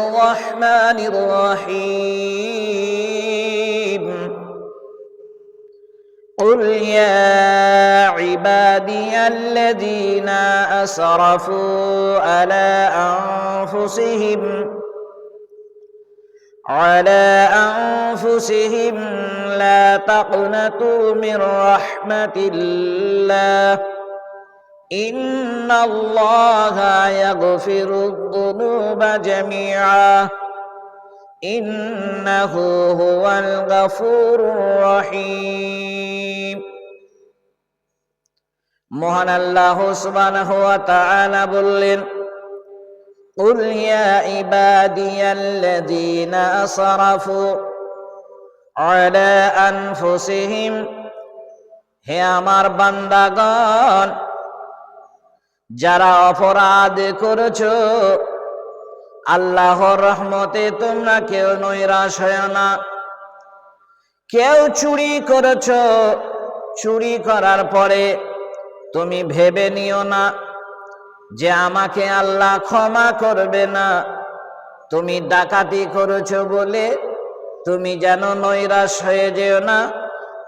الرحمن الرحيم. قل يا عبادي الذين أسرفوا على أنفسهم على أنفسهم لا تقنطوا من رحمة الله إن الله يغفر الذنوب جميعا إنه هو الغفور الرحيم মহান আল্লাহ সুবহানাহু ওয়া তাআলা বললেন قل يا عبادي الذين أسرفوا على أنفسهم হে আমার বান্দাগণ যারা অপরাধ করেছ, আল্লাহর রহমতে তোমরা কেউ নৈরাশ হয় না। কেউ চুরি করেছ, চুরি করার পরে তুমি ভেবে নিও না যে আমাকে আল্লাহ ক্ষমা করবে না। তুমি ডাকাতি করেছ বলে তুমি যেন নৈরাশ হয়ে যেও না।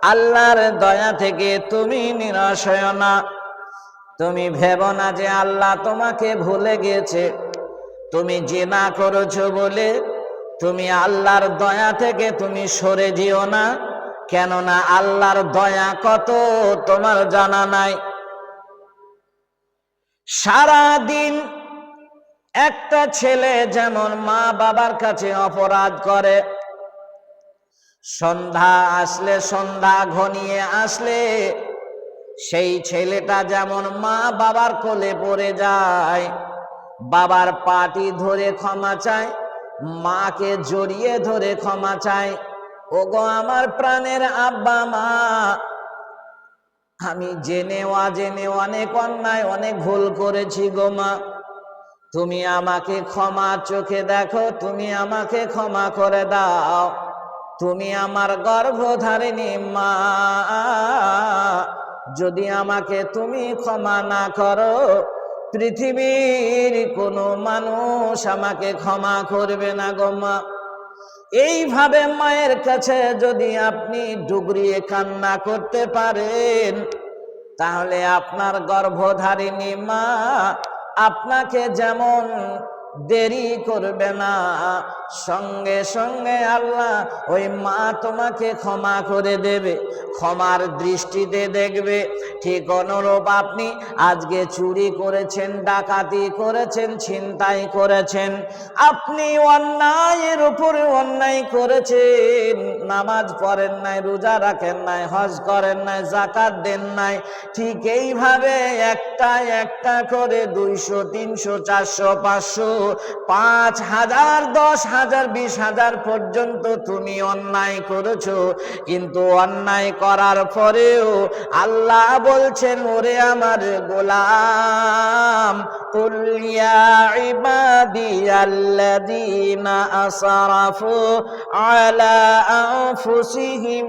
আল্লাহর দয়া থেকে তুমি নিরাশ হয় না। তুমি ভেব না যে আল্লাহ তোমাকে ভুলে গেছে তুমি জেনা করেছ বলে তুমি আল্লাহর দয়া থেকে তুমি সরে যেও না। কেননা আল্লাহর দয়া কত তোমার জানা নাই। সারা দিন একটা ছেলে যেমন মা বাবার কাছে অপরাধ করে, সন্ধ্যা আসলে সন্ধ্যা ঘনিয়ে আসলে সেই ছেলেটা যেমন মা বাবার কোলে পড়ে যায়, বাবার পাটি ধরে ক্ষমা চায়, মাকে জড়িয়ে ধরে ক্ষমা চায়, ওগো আমার প্রাণের আব্বা মা, আমি জেনে অজেনে অনেক অন্যায়, অনেক ভুল করেছি গো মা। তুমি আমাকে ক্ষমা চোখে দেখো, তুমি আমাকে ক্ষমা করে দাও। তুমি আমার গর্ভধারিণী মা। যদি আমাকে তুমি ক্ষমা না করো, পৃথিবীর কোনো মানুষ আমাকে ক্ষমা করবে না গো মা। এইভাবে মায়ের কাছে যদি আপনি ডুগরিয়ে কান্না করতে পারেন, তাহলে আপনার গর্ভধারিণী মা আপনাকে যেমন দেরি করবে না সঙ্গে সঙ্গে আল্লাহ ওই মা তোমাকে ক্ষমা করে দেবে, ক্ষমার দৃষ্টিতে দেখবে। ঠিক অনুরূপ আপনি আজকে চুরি করেছেন, ডাকাতি করেছেন, ছিনতাই করেছেন। আপনি অন্যায়ের উপরে অন্যায় করেছেন, নামাজ পড়েন নাই, রোজা রাখেন নাই, হজ করেন নাই জাকাত দেন নাই। ঠিক এইভাবে একটা একটা করে দুইশো, তিনশো, চারশো, পাঁচশো, পাঁচ হাজার, দশ হাজার, বিশ হাজার পর্যন্ত তুমি অন্যায় করেছ। কিন্তু অন্যায় করার পরেও আল্লাহ বলছেন, ওরে আমার গোলাম আলা আনফুসিহিম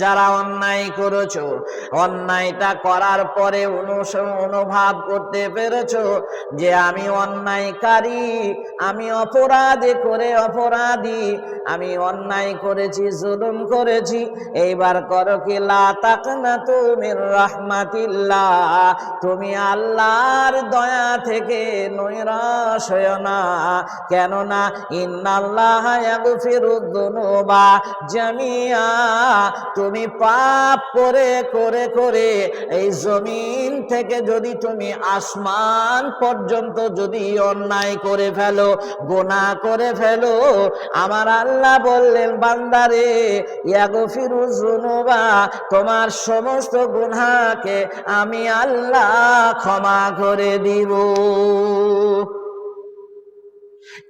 যারা অন্যায় করেছ, অন্যায়টা করার পরে অনুভব করতে পেরেছ যে আমি অন্যায়কারী, আমি অপরাধে করে অপরাধী, আমি অন্যায় করেছি, জুলুম করেছি। এইবার করো কি, লা তাকনা তুমি রহমাতিল্লাহ, তুমি আল্লাহর দয়া থেকে নৈরাশ হয় না। কেননা ইন্নাল্লাহ ইয়াগফিরুদ দুনুবা জামিয়া তুমি পাপ করে করে করে এই জমিন থেকে যদি তুমি আসমান পর্যন্ত যদি অন্যায় করে ফেলো, গোনা করে ফেলো, আমার আল্লাহ বললেন, বান্দারে, ইয়াগফিরু জুনুবা তোমার সমস্ত গুনাহকে আমি আল্লাহ ক্ষমা করে দিব।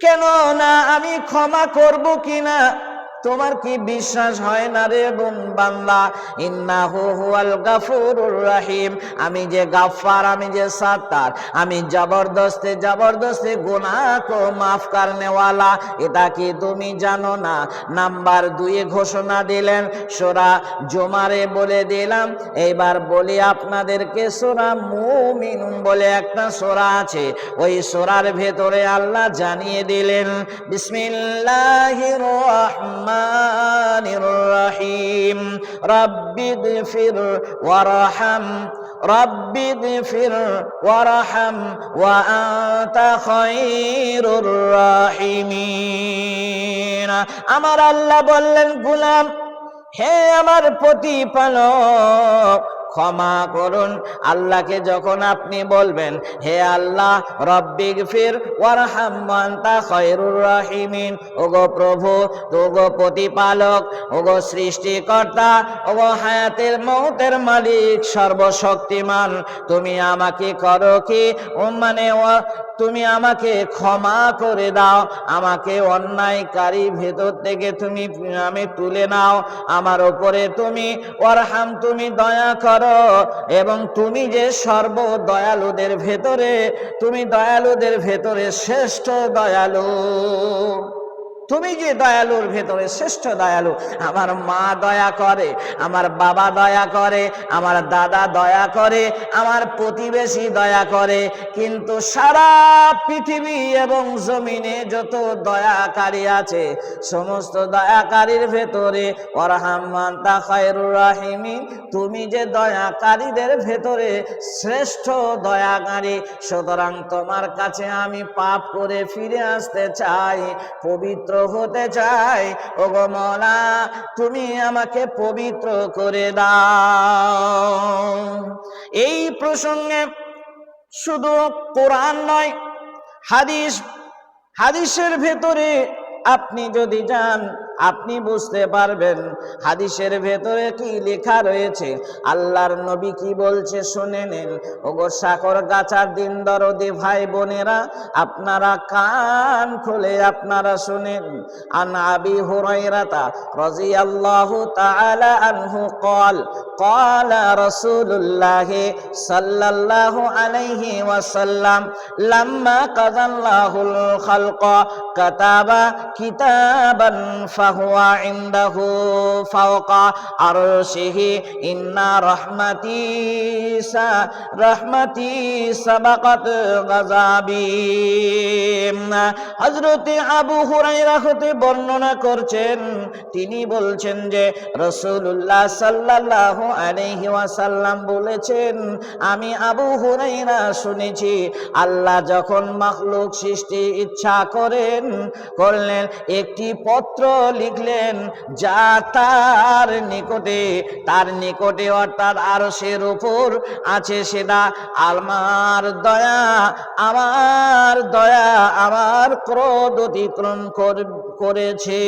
কেন না আমি ক্ষমা করব কিনা? তোমার কি বিশ্বাস হয় না রে বোন বান্দা? গাফুরুর রাহিম। আমি যে গাফফার, আমি যে সাত্তার, আমি জবরদস্তে জবরদস্তে গুনাহ কো মাফ করনে ওয়ালা এটা কি তুমি জানো না? নাম্বার দুয়ে ঘোষণা দিলেন সোরা জমারে বলে দিলাম। এইবার বলি আপনাদেরকে সোরা মুমিনুন বলে একটা সোরা আছে। ওই সোরার ভেতরে আল্লাহ জানিয়ে দিলেন, বিসমিল্লাহির রহমানির رب اغفر وارحم رب اغفر ওয়া وأنت خير الراحمين আমার আল্লাহ বললেন গুলাম হে আমার প্রতিপালক ক্ষমা করুন। আল্লাহকে যখন আপনি বলবেন, হে আল্লাহ রব্বিক ফির ওয়ারহাম্মান্তা খয়রুর রহিমিন। ওগো প্রভু, ওগো প্রতিপালক, ওগো সৃষ্টিকর্তা, ওগো হায়াতের মৌতের মালিক, সর্বশক্তিমান। তুমি আমাকে করো কি? মানে তুমি আমাকে ক্ষমা করে দাও, আমাকে অন্যায়কারী ভেতর থেকে তুমি, আমি তুলে নাও, আমার ওপরে তুমি অরহাম, তুমি দয়া করো, এবং তুমি যে সর্ব দয়ালুদের ভেতরে, তুমি দয়ালুদের ভেতরে শ্রেষ্ঠ দয়ালু। তুমি যে দয়ালুর ভেতরে শ্রেষ্ঠ দয়ালু, আমার মা দয়া করে, আমার বাবা দয়া করে, আমার দাদা দয়া করে, আমার প্রতিবেশী দয়া করে, কিন্তু সারা পৃথিবী এবং জমিনে যত দয়াকারী আছে, সমস্ত দয়াকারীর ভেতরে রাহিমি তুমি যে দয়াকারীদের ভেতরে শ্রেষ্ঠ দয়াকারী, সুতরাং তোমার কাছে আমি পাপ করে ফিরে আসতে চাই, পবিত্র হতে চাই। ও গো মলা তুমি আমাকে পবিত্র করে দাও। এই প্রসঙ্গে শুধু কোরআন নয়, হাদিস, হাদিসের ভেতরে আপনি যদি যান আপনি বুঝতে পারবেন হাদিসের ভেতরে কি লেখা রয়েছে আল্লাহর নবী কি বলছে শুনে নেন ওগো সাকর গাছার দিন দরদি ভাই বোনেরা আপনারা কান খুলে আপনারা শুনেন আন আবি হুরাইরাতা রাদিয়াল্লাহু তাআলা আনহু قال قال رسول الله صلى الله عليه وسلم لما قضى الله الخلق كتب كتابا فهو عنده فوق عرشه إن رحمتي سا رحمتي سبقت غضبي হযরতে আবু হুরাইরা হতে বর্ণনা করছেন তিনি বলছেন যে রাসূলুল্লাহ সাল্লাল্লাহু আলাইহি ওয়াসাল্লাম বলেছেন আমি আবু হুরাইরা শুনেছি আল্লাহ যখন মাখলুক সৃষ্টি ইচ্ছা করেন করলেন একটি পত্র লিখলেন, যা তার নিকটে তার নিকটে অর্থাৎ আরশের উপর আছে সেটা আলমার দয়া, আমার দয়া, আমার ক্রোধ অতিক্রম কর- করেছে।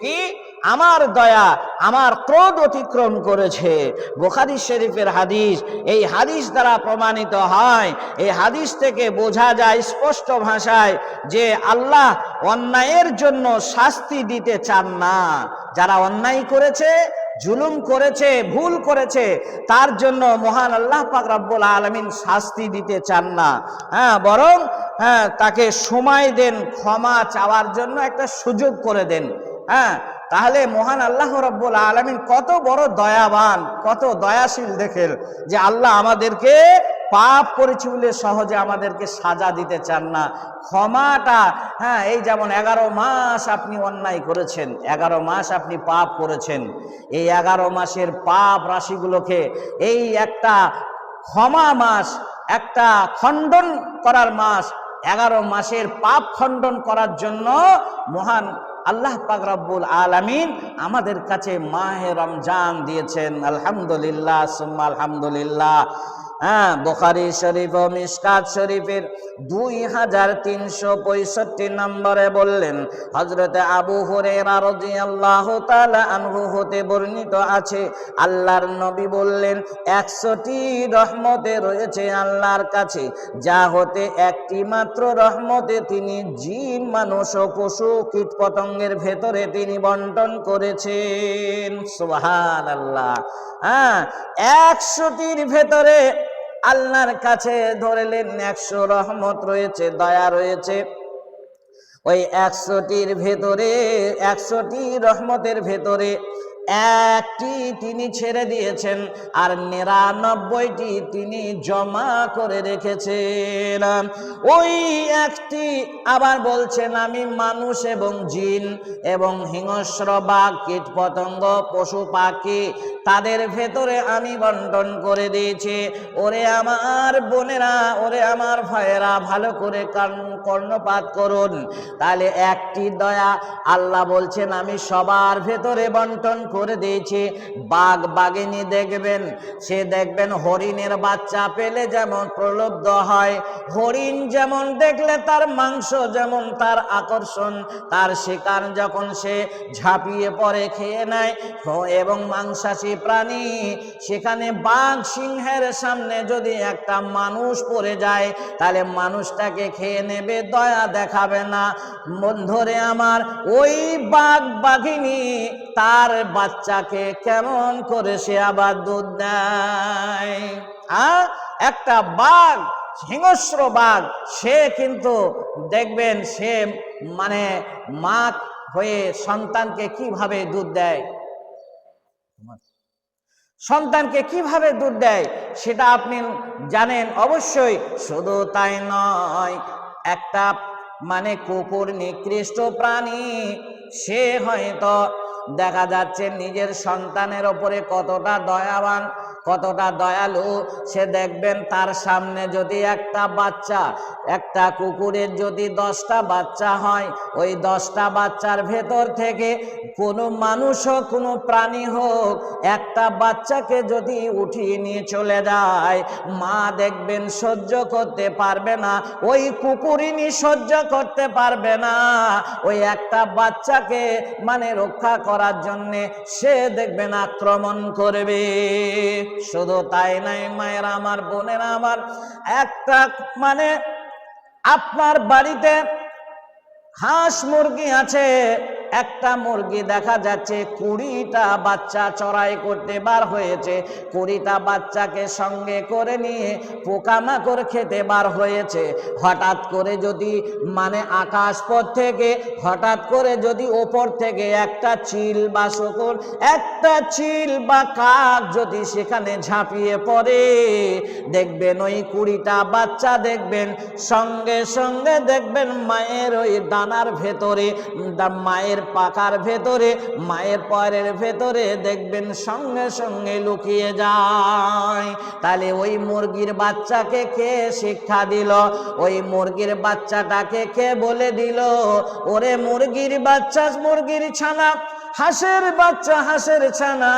কি? আমার দয়া, আমার ক্রোধ অতিক্রম করেছে। বুখারী শরীফের হাদিস, এই হাদিস দ্বারা প্রমাণিত হয়। এই হাদিস থেকে বোঝা যায় স্পষ্ট ভাষায় যে আল্লাহ অন্যায়ের জন্য শাস্তি দিতে চান না। যারা অন্যায় করেছে, জুলুম করেছে, ভুল করেছে, তার জন্য মহান আল্লাহ পাক রব্বুল আলমিন শাস্তি দিতে চান না। হ্যাঁ বরং হ্যাঁ তাকে সময় দেন, ক্ষমা চাওয়ার জন্য একটা সুযোগ করে দেন। হ্যাঁ তাহলে মহান আল্লাহ রব্বুল আলমিন কত বড় দয়াবান, কত দয়াশীল দেখেন যে আল্লাহ আমাদেরকে পাপ করেছি বলে সহজে আমাদেরকে সাজা দিতে চান না। ক্ষমাটা হ্যাঁ এই যেমন এগারো মাস আপনি অন্যায় করেছেন, এগারো মাস আপনি পাপ করেছেন, এই এগারো মাসের পাপ রাশিগুলোকে এই একটা ক্ষমা মাস, একটা খণ্ডন করার মাস, এগারো মাসের পাপ খণ্ডন করার জন্য মহান আল্লাহ পাকরাবুল আলামিন আমাদের কাছে মাহে রমজান দিয়েছেন। আলহামদুলিল্লাহ সুম্মা আলহামদুলিল্লাহ। হ্যাঁ বোখারি শরীফ ও মিসকাত শরীফের দুই হাজার তিনশো পঁয়ষট্টি নম্বরে বললেন হজরতে আবু হুরেরা রাদিয়াল্লাহু তাআলা আনহু হতে বর্ণিত আছে, আল্লাহর নবী বললেন, একশোটি রহমতে রয়েছে আল্লাহর কাছে, যা হতে একটি মাত্র রহমতে তিনি জিন, মানুষ ও পশু কীট পতঙ্গের ভেতরে তিনি বন্টন করেছেন। সুবহান আল্লাহ হ্যাঁ একশোটির ভেতরে আল্লাহর কাছে ধরেলেন একশো রহমত রয়েছে দয়া রয়েছে। ওই একশোটির ভেতরে একশোটি রহমতের ভেতরে একটি তিনি ছেড়ে দিয়েছেন আর নিরানব্বইটি তিনি জমা করে রেখেছেন। ওই একটি আবার বলছেন, আমি মানুষ এবং জিন এবং হিংস্র, বাঘ কীট পতঙ্গ পশু, পাখি, তাদের ভেতরে আমি বন্টন করে দিয়েছি। ওরে আমার বোনেরা, ওরে আমার ভাইয়েরা, ভালো করে কর্ণপাত করুন। তাহলে একটি দয়া আল্লাহ বলছেন, আমি সবার ভেতরে বন্টন করে দিয়েছি। বাঘ বাঘিনী দেখবেন, সে দেখবেন হরিণের বাচ্চা পেলে যেমন প্রলব্ধ হয়, হরিণ যেমন দেখলে তার মাংস যেমন তার আকর্ষণ, তার শিকার যখন সে ঝাঁপিয়ে পড়ে খেয়ে নেয় এবং মাংসাশী প্রাণী, সেখানে বাঘ সিংহের সামনে যদি একটা মানুষ পড়ে যায়, তাহলে মানুষটাকে খেয়ে নেবে, দয়া দেখাবে না। বন্ধুরে আমার, ওই বাঘ বাঘিনী তার বাচ্চাকে কেমন করে সে আবার দুধ দেয়? হ্যাঁ একটা বাঘ, হিংস্র বাঘ, সে কিন্তু দেখবেন সে মানে মা হয়ে সন্তানকে কীভাবে দুধ দেয়? সন্তানকে কীভাবে দুধ দেয়? সেটা আপনি জানেন অবশ্যই, শুধু তাই নয়, একটা মানে কুকুর নিকৃষ্ট প্রাণী, সে হয়তো দেখা যাচ্ছে নিজের সন্তানের ওপরে কতটা দয়াবান। কতটা দয়ালু, সে দেখবেন তার সামনে যদি একটা বাচ্চা, একটা কুকুরের যদি দশটা বাচ্চা হয়, ওই দশটা বাচ্চার ভেতর থেকে কোনো মানুষ হোক, কোনো প্রাণী হোক, একটা বাচ্চাকে যদি উঠিয়ে নিয়ে চলে যায়, মা দেখবেন সহ্য করতে পারবে না, ওই কুকুরিনি সহ্য করতে পারবে না, ওই একটা বাচ্চাকে মানে রক্ষা করার জন্যে সে দেখবেন আক্রমণ করবে। শুধু তাই নাই মায়ের আমার বোনের আমার একটা মানে আপনার বাড়িতে হাঁস মুরগি আছে একটা মুরগি দেখা যাচ্ছে কুড়িটা বাচ্চা চড়াই করতে বার হয়েছে। কুড়িটা বাচ্চাকে সঙ্গে করে নিয়ে পোকামাকড় খেতে বার হয়েছে। হঠাৎ করে যদি মানে আকাশ পথ থেকে, হঠাৎ করে যদি ওপর থেকে একটা চিল বা শকুন একটা চিল বা কাক যদি সেখানে ঝাঁপিয়ে পড়ে, দেখবেন ওই কুড়িটা বাচ্চা দেখবেন, সঙ্গে সঙ্গে দেখবেন মায়ের ওই দানার ভেতরে, মায়ের পাকার ভেতরে, মায়ের পরের ভেতরে দেখবেন সঙ্গে সঙ্গে লুকিয়ে যায়। তাহলে ওই মুরগির বাচ্চাকে কে শিক্ষা দিল? ওই মুরগির বাচ্চাটাকে কে বলে দিল? ওরে মুরগির বাচ্চা, মুরগির ছানা হাঁসের বাচ্চা, হাঁসের ছানা,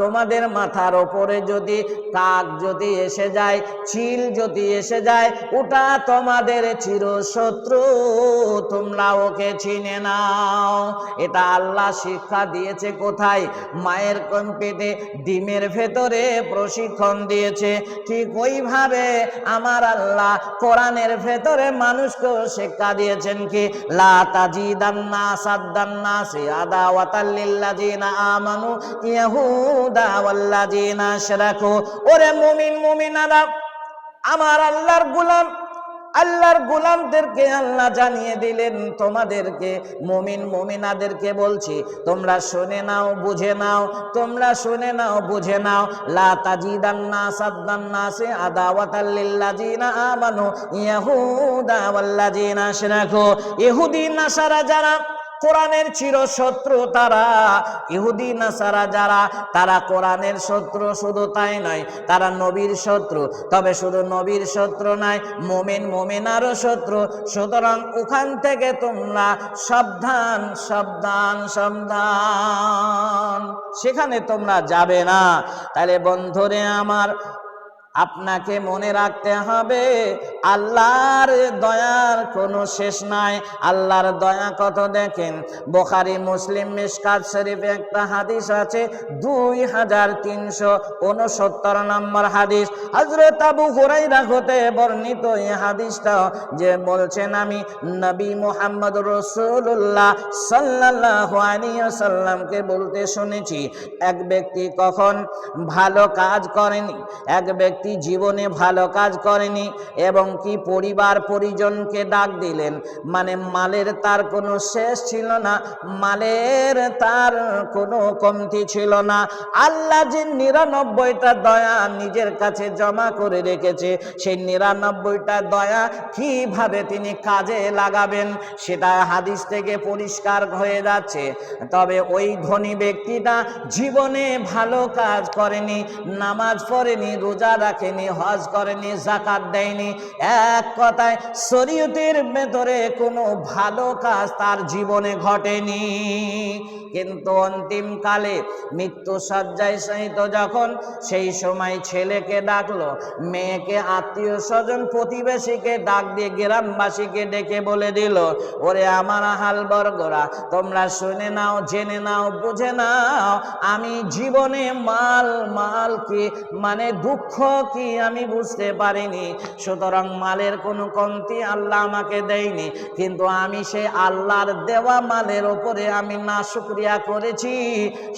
তোমাদের মাথার ওপরে যদি কাক যদি এসে যায় চিল যদি এসে যায়, ওটা তোমাদের চিরশত্রু, তোমরা ওকে চিনে নাও। এটা আল্লাহ শিক্ষা দিয়েছে কোথায়? মায়ের কম্পিটে ডিমের ভেতরে প্রশিক্ষণ দিয়েছে। ঠিক ওইভাবে আমার আল্লাহ কোরআনের ভেতরে মানুষকেও শিক্ষা দিয়েছেন কি, লা তাজিদান্না সাদ্দান্না সিয়াদা। আল্লাহ জানিয়ে দিলেন, তোমাদেরকে, মুমিন, মুমিনাদেরকে বলছি, তোমরা শুনে নাও, বুঝে নাও, তোমরা শুনে নাও, বুঝে নাও, লা তাজিদান্না সাদ্দান্না সে আদাওয়াতাল লিল্লাযিনা আমানু ইয়াহুদা ওয়াল্লাযিনা আশরাকু। ইহুদি, নাসারা যারা কোরআনের চিরশত্রু তারা। ইহুদি, নাসারা যারা, তারা কোরআনের শত্রু, শুধু তাই নয়, তারা নবীর শত্রু। তবে শুধু নবীর শত্রু নয় মোমেন, মোমেনারও শত্রু। সুতরাং ওখান থেকে তোমরা সাবধান সাবধান সাবধান। সেখানে তোমরা যাবে না। তাহলে বন্ধুরে আমার আপনাকে মনে রাখতে হবে, আল্লাহর দয়ার কোনো শেষ নাই। আল্লাহর দয়া কত দেখেন? বোখারি, মুসলিম মিসকাত শরীফ একটা হাদিস আছে, দুই হাজার তিনশো উনসত্তর নম্বর হাদিস। হজরত আবু হুরাইরা হতে বর্ণিত এই হাদিসটা যে বলছেন আমি, নবী মোহাম্মদ রসুল্লাহ সাল্লাহ সাল্লামকে বলতে শুনেছি, এক ব্যক্তি কখন ভালো কাজ করেনি, এক ব্যক্তি জীবনে ভালো কাজ করেনি এবং কি পরিবার পরিজনকে ডাক দিলেন? মানে মালের তার কোনো শেষ ছিল না, মালের তার কোনো কমতি ছিল না। আল্লাহ যে নিরানব্বইটা দয়া নিজের কাছে জমা করে রেখেছে, সেই নিরানব্বইটা দয়া কীভাবে তিনি কাজে লাগাবেন সেটা হাদিস থেকে পরিষ্কার হয়ে যাচ্ছে। তবে ওই ধনী ব্যক্তিটা জীবনে ভালো কাজ করেনি, নামাজ পড়েনি, রোজা রাখেনি, হজ করেনি, জাকাত দেয়নি। এক কথায় শরীয়তের ভেতরে কোনো ভালো কাজ তার জীবনে ঘটেনি। কিন্তু অন্তিমকালে মৃত্যু সজ্জায় সহিত যখন সেই সময় ছেলেকে ডাকলো, মেয়েকে আত্মীয় স্বজন প্রতিবেশীকে ডাক দিয়ে গ্রামবাসীকে ডেকে বলে দিল, ওরে আমার হাল বর্গরা তোমরা শুনে নাও, জেনে নাও, বুঝে নাও, আমি জীবনে মাল মাল কি মানে দুঃখ কি আমি বুঝতে পারিনি? সুতরাং মালের কোনো কমতি আল্লাহ আমাকে দেয়নি। কিন্তু আমি সে আল্লাহর দেওয়া মালের ওপরে আমি না শুক্রিয়া করেছি,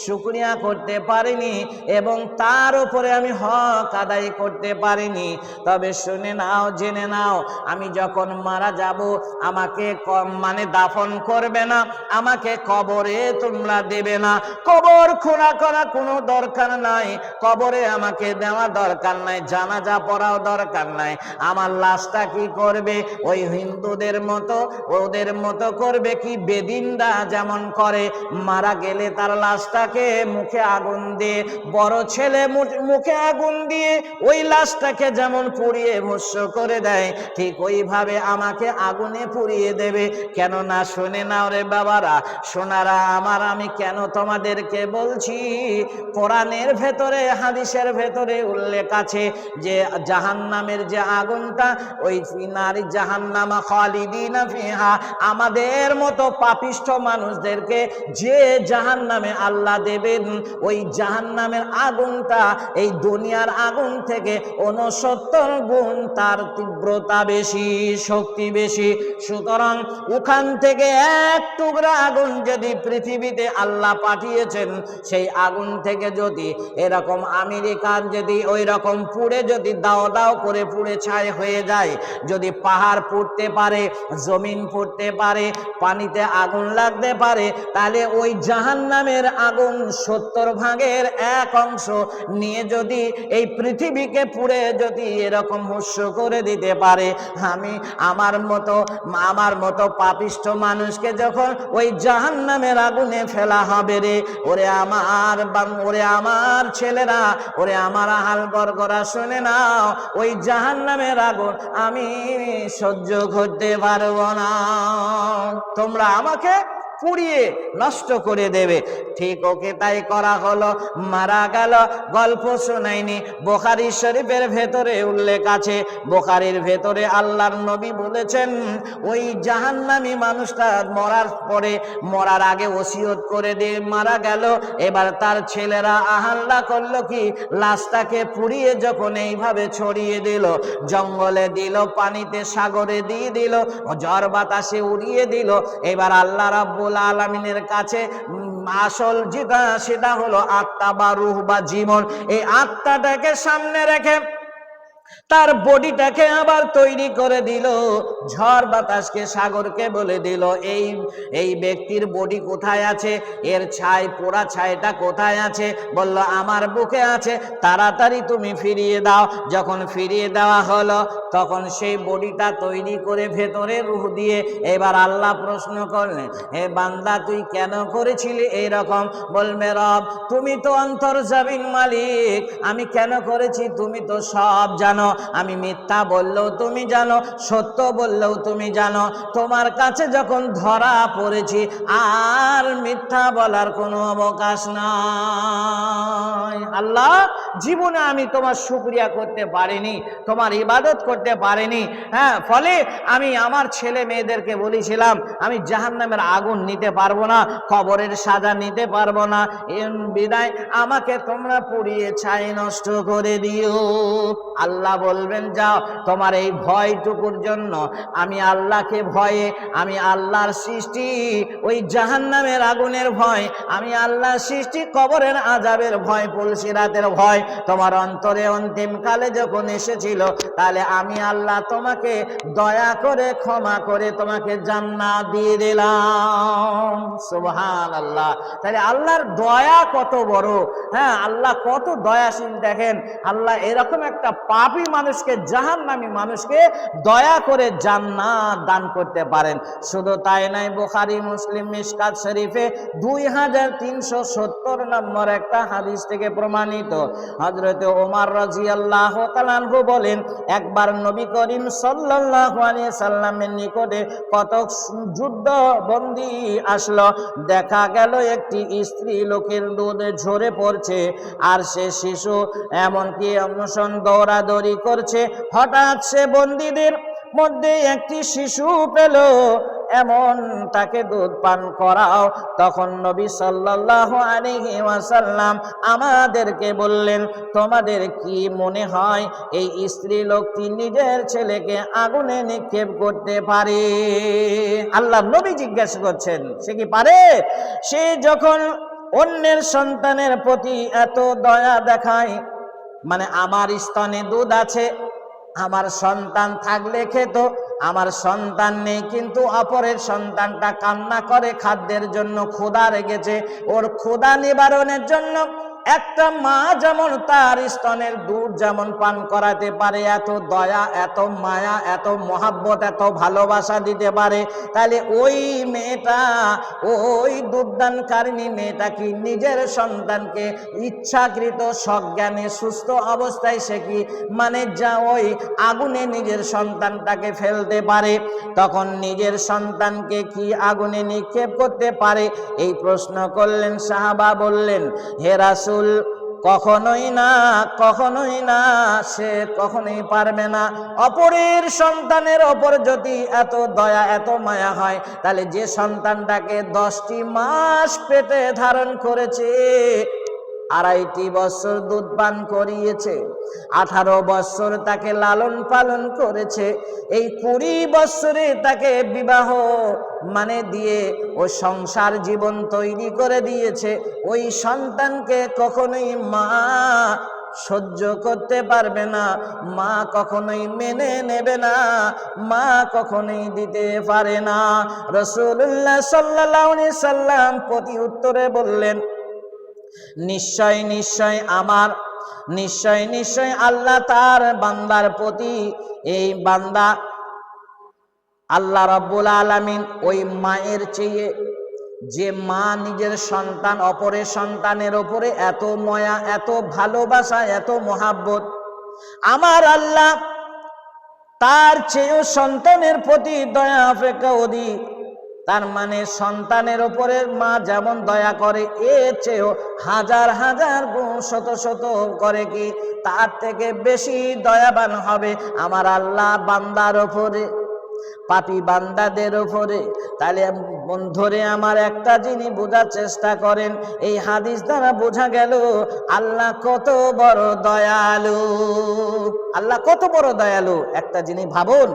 শুক্রিয়া করতে পারিনি এবং তার উপরে আমি হক আদায় করতে পারিনি। তবে শুনে নাও, জেনে নাও, আমি যখন মারা যাব, আমাকে কম মানে দাফন করবে না, আমাকে কবরে তোমরা দেবে না। কবর খোঁড়া করা কোনো দরকার নাই, কবরে আমাকে দেওয়া দরকার নাই। জানাজা পড়াও দরকার নাই। আমার লাশটা কি করবে? ওই হিন্দুদের মতো, ওদের মতো করবে কি বেদিনরা যেমন করে। মারা গেলে তার লাশটাকে মুখে আগুন দিয়ে, বড় ছেলে মুখে আগুন দিয়ে ওই লাশটাকে যেমন পুড়িয়ে ভস্য করে দেয়, ঠিক ওইভাবে আমাকে আগুনে পুড়িয়ে দেবে। কেন না শুনে নাও রে বাবারা, সোনারা আমার, আমি কেন তোমাদেরকে বলছি? কোরআনের ভেতরে, হাদিসের ভেতরে উল্লেখ আছে যে জাহান্নামের যে আগুনটা, ওই নারী জাহান্নামা খালিদিনা ফিহা। আমাদের মতো পাপিষ্ঠ মানুষদেরকে যে জাহান্নামে আল্লাহ দেবেন, ওই জাহান্নামের আগুনটা, এই দুনিয়ার আগুন থেকে উনসত্তর গুণ তার তীব্রতা বেশি, শক্তি বেশি। সুতরাং ওখান থেকে এক টুকরা আগুন যদি পৃথিবীতে আল্লাহ পাঠিয়েছেন, সেই আগুন থেকে যদি এরকম আমেরিকান যদি ওই রকম পুড়ে যদি দাও দাও করে পুড়ে ছাই হয়ে যায়, যদি পাহাড় পুড়তে পারে, জমিন পুড়তে পারে, পানিতে আগুন লাগতে পারে, তাহলে ওই জাহান নামের আগুন সত্তর ভাগের এক অংশ নিয়ে যদি এই পৃথিবীকে পুড়ে যদি এরকম হুস্য করে দিতে পারে, আমি আমার মতো আমার মতো পাপিষ্ঠ মানুষকে যখন ওই জাহান নামের আগুনে ফেলা হবে রে, ওরে আমার ওরে আমার ছেলেরা, ওরে আমার হাল বর্গরা শুনে নাও ওই জাহান নামের আগুন আমি সহ্য করতে পারব না। তোমরা আমাকে পুড়িয়ে নষ্ট করে দেবে। ঠিক ওকে তাই করা হলো, মারা গেল। গল্প শোনায়নি। বোখারি শরীফের ভেতরে উল্লেখ আছে, বোখারির ভেতরে আল্লাহর নবী বলেছেন, ওই জাহান্নামী মানুষটা মরার পরে, মরার আগে ওসিয়ত করে দিয়ে মারা গেল। এবার তার ছেলেরা আহাল্লা করল কি? লাশটাকে পুড়িয়ে যখন এইভাবে ছড়িয়ে দিল, জঙ্গলে দিল, পানিতে সাগরে দিয়ে দিল, ঝড় বাতাসে উড়িয়ে দিল। এবার আল্লাহ রাব্বুল আলমিনের কাছে আসল যেটা সেটা হলো আত্মা বা রুহ বা জীবন। এই আত্মাটাকে সামনে রেখে তার বডিটাকে আবার তৈরি করে দিল। ঝড় বাতাসকে সাগরকে বলে দিল, এই এই ব্যক্তির বডি কোথায় আছে? এর ছাই, পোড়া ছাইটা কোথায় আছে? বলল, আমার বুকে আছে, তাড়াতাড়ি তুমি ফিরিয়ে দাও। যখন ফিরিয়ে দেওয়া হলো, তখন সেই বডিটা তৈরি করে ভেতরে রুহ দিয়ে এবার আল্লাহ প্রশ্ন করলেন, হে বান্দা, তুই কেন করেছিলি এই রকম বলবে, রব, তুমি তো অন্তর্জাবিন মালিক, আমি কেন করেছি? তুমি তো সব জানো। জানো? আমি মিথ্যা বললেও তুমি জানো, সত্য বললেও তুমি জানো। তোমার কাছে যখন ধরা পড়েছি, আর মিথ্যা বলার কোনো অবকাশ নাই। আল্লাহ জীবনে আমি তোমার শুক্রিয়া করতে পারিনি, তোমার ইবাদত করতে পারিনি। হ্যাঁ ফলে আমি আমার ছেলে মেয়েদেরকে বলেছিলাম, আমি জাহান্নামের আগুন নিতে পারব না, কবরের সাজা নিতে পারব না। বিদায়, আমাকে তোমরা পুড়িয়ে ছাই নষ্ট করে দিও। আল্লাহ বলবেন, যাও, তোমার এই ভয়টুকুর জন্য আমি আল্লাহকে ভয়ে, আমি আল্লাহর সৃষ্টি, ওই জাহান্নামের আগুনের ভয়, আমি আল্লাহর সৃষ্টি, কবরের আজাবের ভয় পুলসি রাতের ভয় তোমার অন্তরে অন্তিম কালে যখন এসেছিল, তাহলে আমি আল্লাহ তোমাকে দয়া করে ক্ষমা করে তোমাকে জান্নাত দিয়ে দিলাম। সুবহান আল্লাহ তাহলে আল্লাহর দয়া কত বড়? হ্যাঁ আল্লাহ কত দয়াশীল দেখেন। আল্লাহ এরকম একটা পাপী মানুষকে, জাহান্নামী মানুষকে দয়া করে জান্নাত দান করতে পারেন। শুধু তাই নাই বোখারি, মুসলিম, মিশকাত শরীফে দুই হাজার তিনশো সত্তর নম্বর একটা হাদিস থেকে প্রমাণিত। হজরতে ওমার রাজি আল্লাহ তালানহু বলেন, একবার নবী করিম সাল্লাহ সাল্লামের নিকটে কত যুদ্ধ বন্দি আসলো, দেখা গেল একটি স্ত্রী লোকের দুধ ঝরে পড়ছে আর সে শিশু এমনকি অনুসরণ দৌড়াদৌড়ি করছে। হঠাৎ সে বন্দীদের মধ্যে একটি শিশু পেল এমন তাকে দুধ পান করাও। তখন নবী সাল্লাল্লাহু আলাইহি ওয়াসাল্লাম আমাদেরকে বললেন, তোমাদের কি মনে হয় এই স্ত্রী লোকটি নিজের ছেলেকে আগুনে নিক্ষেপ করতে পারে? আল্লাহ নবী জিজ্ঞাসা করছেন, সে কি পারে? সে যখন অন্যের সন্তানের প্রতি এত দয়া দেখায় মানে আমার স্তনে দুধ আছে, আমার সন্তান থাকলে খেত আমার সন্তান নেই, কিন্তু অপরের সন্তানটা কান্না করে খাদ্যের জন্য ক্ষুধা রেখেছে। ওর ক্ষুধা নিবারণের জন্য একটা মা যেমন তার স্তনের দুধ যেমন পান করাতে পারে, এত দয়া, এত মায়া, এত মহাব্বত, এত ভালোবাসা দিতে পারে, তাহলে ওই মেয়েটা, ওই দুধদানকারিণী মেয়েটা কি নিজের সন্তানকে ইচ্ছাকৃত, সজ্ঞানে, সুস্থ অবস্থায় সে কি মানে যা ওই আগুনে নিজের সন্তানটাকে ফেলতে পারে? তখন নিজের সন্তানকে কি আগুনে নিক্ষেপ করতে পারে? এই প্রশ্ন করলেন সাহাবা, বললেন, হে রাসূল, কখনোই না কখনোই না, সে কখনোই পারবে না। অপরের সন্তানের ওপর যদি এত দয়া, এত মায়া হয়, তাহলে যে সন্তানটাকে দশটি মাস পেটে ধারণ করেছে আড়াইটি বছর দুধ পান করিয়েছে, আঠারো বছর তাকে লালন পালন করেছে, এই কুড়ি বছরে তাকে বিবাহ মানে দিয়ে ও সংসার জীবন তৈরি করে দিয়েছে, ওই সন্তানকে কখনোই মা সহ্য করতে পারবে না, মা কখনোই মেনে নেবে না, মা কখনোই দিতে পারে না। রসুল্লাহ সাল্লাহ সাল্লাম প্রতি উত্তরে বললেন নিশ্চয় নিশ্চয় আমার, নিশ্চয় নিশ্চয় আল্লাহ তার বান্দার প্রতি এই বান্দা আল্লাহ রব্বুল আলামিন ওই মায়ের চেয়ে যে মা নিজের সন্তান অপরের সন্তানের ওপরে এত ময়া, এত ভালোবাসা, এত মহাব্বত, আমার আল্লাহ তার চেয়েও সন্তানের প্রতি দয়া অপেক্ষা অধিক তার মানে সন্তানের ওপরে মা যেমন দয়া করে এ চেয়েও হাজার হাজার গুণ শত শত করে কি? তার থেকে বেশি দয়াবান হবে আমার আল্লাহ বান্দার ওপরে। পাপি বান্দাদের ওপরে তাহলে বন্ধুরে আমার একটা জিনিস বোঝার চেষ্টা করেন এই হাদিস দ্বারা বোঝা গেল আল্লাহ কত বড় দয়ালু আল্লাহ কত বড় দয়ালু একটা জিনিস ভাবুন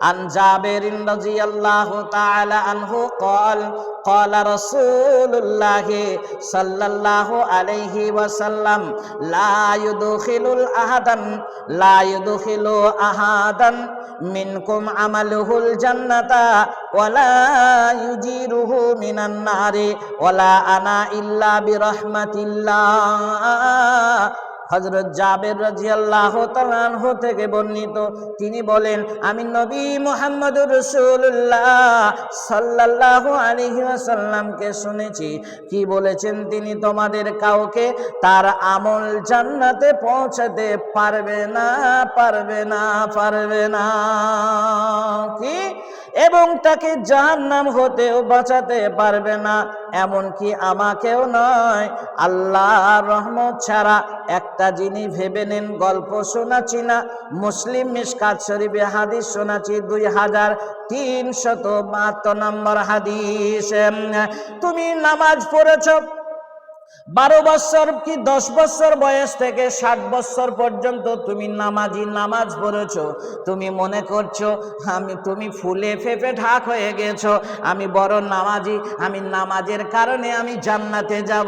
আন জাবের রাদিয়াল্লাহু তাআলা আনহু قال قال رسول الله صلى الله عليه وسلم لا يدخل احدا لا يدخل احدا منكم عمله ইয়াদখুলুহুল জান্নাতা ওয়ালা ইউজিরুহু মিনান নারি ওয়ালা আনা ইল্লা বিরহমাতিল্লাহ। হজরত জাবের রাজিয়াল্লাহ তালানহ থেকে বর্ণিত, তিনি বলেন, আমি নবী মোহাম্মদ রসুল্লাহ সাল্লাহ আলহি আসাল্লামকে শুনেছি। কি বলেছেন তিনি তোমাদের কাউকে? তার আমল জান্নাতে পৌঁছাতে পারবে না পারবে না পারবে না। কি? এবং তাকে জাহান্নাম হতেও বাঁচাতে পারবে না, এমনকি আমাকেও নয়। আল্লাহ রহমত ছাড়া একটা জিনিস ভেবে নেন গল্প শোনাচ্ছি না। মুসলিম মিসকাত শরীফে হাদিস শোনাচ্ছি দুই হাজার তিনশত বাহাত্তর নম্বর হাদিস। তুমি নামাজ পড়েছ বারো বছর কি দশ বছর বয়স থেকে ষাট বছর পর্যন্ত তুমি নামাজি নামাজ পড়েছো? তুমি মনে করছ, আমি, তুমি ফুলে ফেপে ঢাক হয়ে গেছো। আমি বড় নামাজি, আমি নামাজের কারণে আমি জান্নাতে যাব।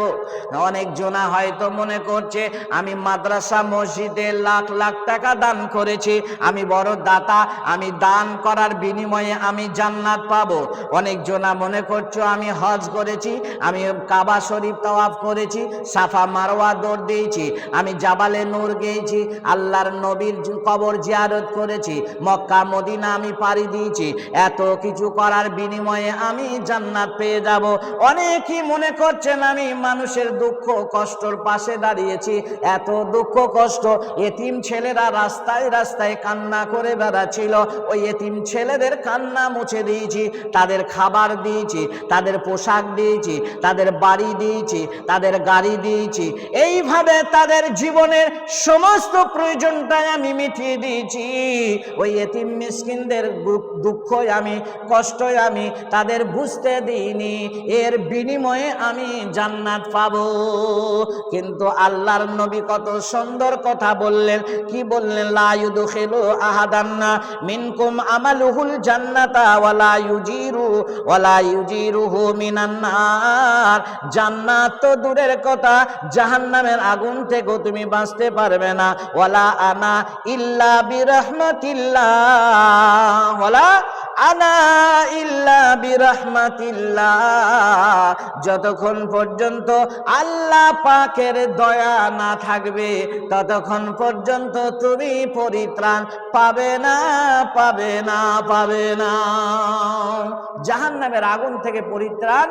অনেক জনা হয়তো মনে করছে, আমি মাদ্রাসা, মসজিদে লাখ লাখ টাকা দান করেছি। আমি বড় দাতা, আমি দান করার বিনিময়ে আমি জান্নাত পাবো। অনেক জনা মনে করছ, আমি হজ করেছি, আমি কাবা শরীফ তওয়াফ করেছি, সাফা মারওয়া দৌড় দিয়েছি, আমি জাবালে নূর গিয়েছি, আল্লাহর নবীর কবর জিয়ারত করেছি, মক্কা, মদিনা আমি পাড়ি দিয়েছি, এত কিছু করার বিনিময়ে আমি জান্নাত পেয়ে যাব। অনেকেই মনে করছেন আমি মানুষের দুঃখ কষ্টর পাশে দাঁড়িয়েছি, এত দুঃখ কষ্ট, এতিম ছেলেরা রাস্তায় রাস্তায় কান্না করে বেড়াচ্ছিল, ওই এতিম ছেলেদের কান্না মুছে দিয়েছি, তাদের খাবার দিয়েছি, তাদের পোশাক দিয়েছি, তাদের বাড়ি দিয়েছি, তাদের গাড়ি দিয়েছি। এইভাবে তাদের জীবনের সমস্ত প্রয়োজনটাই আমি মিটিয়ে দিয়েছি। ওই এতিম মিসকিনদের দু- দুঃখই আমি, কষ্টই আমি তাদের বুঝতে দিইনি। এর বিনিময়ে আমি জান্নাত পাবো। কিন্তু আল্লাহর নবী কত সুন্দর কথা বললেন। কি বললেন? লা ইউদখিলু আহাদান্না মিনকুম আমালুহুল জান্নাতা ওয়ালা ইউজিরু ওয়ালা ইউজিরুহু মিনান নার। জান্নাত তো দূরের কথা, জাহান্নামের আগুন থেকেও তুমি বাঁচতে পারবে না। ওয়ালা আনা ইল্লা বিরহমাতিল্লাহ। আনা ইল্লা যতক্ষণ পর্যন্ত আল্লাহ পাকের দয়া না থাকবে, ততক্ষণ পর্যন্ত তুমি পরিত্রাণ পাবে না পাবে না পাবে না। জাহান্নামের আগুন থেকে পরিত্রাণ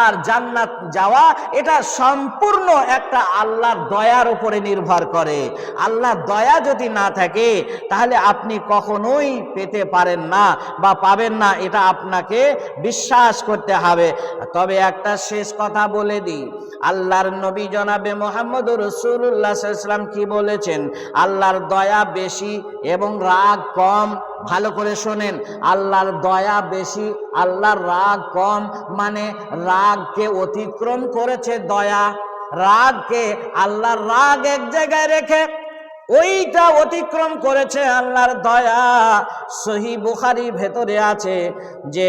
আর জান্নাত যাওয়া, এটা সম্পূর্ণ একটা আল্লাহর দয়ার উপরে নির্ভর করে। আল্লাহর দয়া যদি না থাকে, তাহলে আপনি কখনোই পেতে পারেন না বা পাবেন না, এটা আপনাকে বিশ্বাস করতে হবে। তবে একটা শেষ কথা বলে দিই। আল্লাহর নবী জনাবে মোহাম্মদ রসুল্লাহাম কি বলেছেন? আল্লাহর দয়া বেশি এবং রাগ কম। ভালো করে শোনেন। আল্লাহর দয়া বেশি, আল্লাহর রাগ কম। মানে রাগকে অতিক্রম করেছে দয়া রাগকে আল্লাহর রাগ এক জায়গায় রেখে ওইটা অতিক্রম করেছে আল্লাহর দয়া। সহি বুখারি ভেতরে আছে যে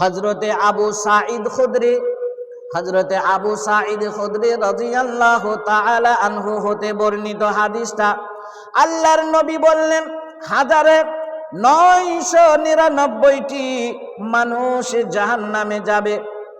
হজরতে আবু সাঈদ খুদরি হজরতে আবু সাঈদ খুদরি রাদিয়াল্লাহু তাআলা আনহু হতে বর্ণিত হাদিসটা। আল্লাহর নবী বললেন, হাজারে নয়শো নিরানব্বইটি মানুষ জাহান্নামে যাবে।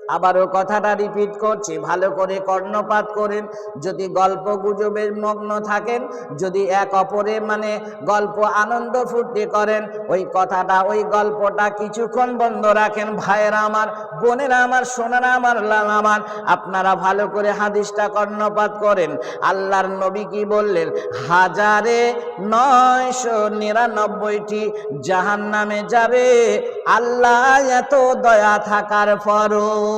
আবারও কথাটা রিপিট করছি, ভালো করে কর্ণপাত করেন। যদি গল্প গুজবে মগ্ন থাকেন, যদি এক অপরে মানে গল্প আনন্দ ফুর্তি করেন, ওই কথাটা, ওই গল্পটা কিছুক্ষণ বন্ধ রাখেন। ভাইয়েরা আমার, বোনেরা আমার, সোনারা আমার, লাল আমার, আপনারা ভালো করে হাদিসটা কর্ণপাত করেন। আল্লাহর নবী কি বললেন? হাজারে নয়শো নিরানব্বইটি জাহান নামে যাবে, আল্লাহ এত দয়া থাকার পরও